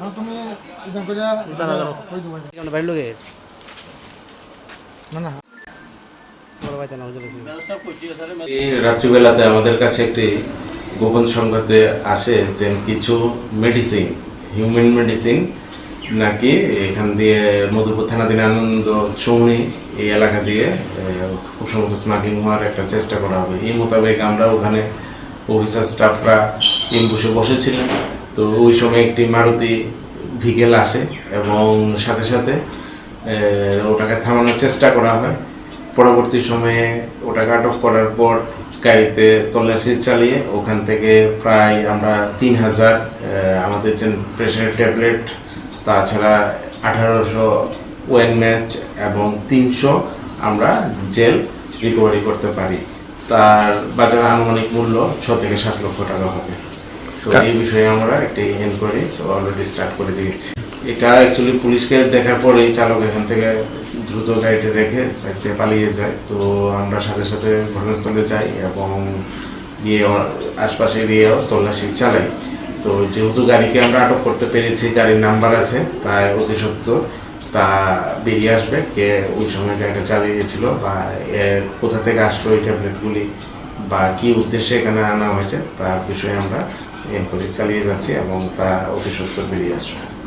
না তুমি ইদান করে দাঁড়া, দাঁড়া। ওই দেবো? কেমন বাড়ির লোকের না না। রাত্রিবেলাতে আমাদের কাছে একটি গোপন সংবাদে আসে যে কিছু মেডিসিন হিউম্যান মেডিসিন নাকি এখান দিয়ে মধুপুর থানাধীন আনন্দ চৌনি এই এলাকা দিয়ে খুব সম্ভবত স্মাগলিং হওয়ার একটা চেষ্টা করা হবে। এই মোতাবেক আমরা ওখানে অফিসার স্টাফরা ইনবুসে বসেছিলেন তো ওই সময় একটি মারুতি ভিকেল আসে এবং সাথে সাথে ওটাকে থামানোর চেষ্টা করা হয়। পরবর্তী সময়ে ওটাকে আটক করার পর গাড়িতে তল্লাশি চালিয়ে ওখান থেকে প্রায় আমরা তিন হাজার আমাদের যে প্রেশার ট্যাবলেট, তাছাড়া আঠারোশো ওয়েন ম্যাচ এবং তিনশো আমরা জেল রিকভারি করতে পারি। তার বাজার আনুমানিক মূল্য ছ থেকে সাত লক্ষ টাকা হবে। তো এই বিষয়ে আমরা একটি এনকোয়ারি অলরেডি স্টার্ট করে দিয়েছি। এটা অ্যাকচুয়ালি পুলিশকে দেখার পরেই চালক এখান থেকে দ্রুত গাড়িটা রেখে সাইড পালিয়ে যায়। তো আমরা সাথে সাথে ঘটনাস্থলে যাই এবং গিয়ে আশপাশে এরিয়াও তল্লাশি চালাই। তো যেহেতু গাড়িকে আমরা আটক করতে পেরেছি, গাড়ির নাম্বার আছে, তাই অতি সত্তর তা বেরিয়ে আসবে কে ওই সময় গাড়িটা চালিয়েছিল বা এর কোথা থেকে আসলো ওই ট্যাবলেটগুলি বা কি উদ্দেশ্যে এখানে আনা হয়েছে তার বিষয়ে আমরা এনকোয়ারি চালিয়ে যাচ্ছি এবং তা অতি সত্তর বেরিয়ে আসবে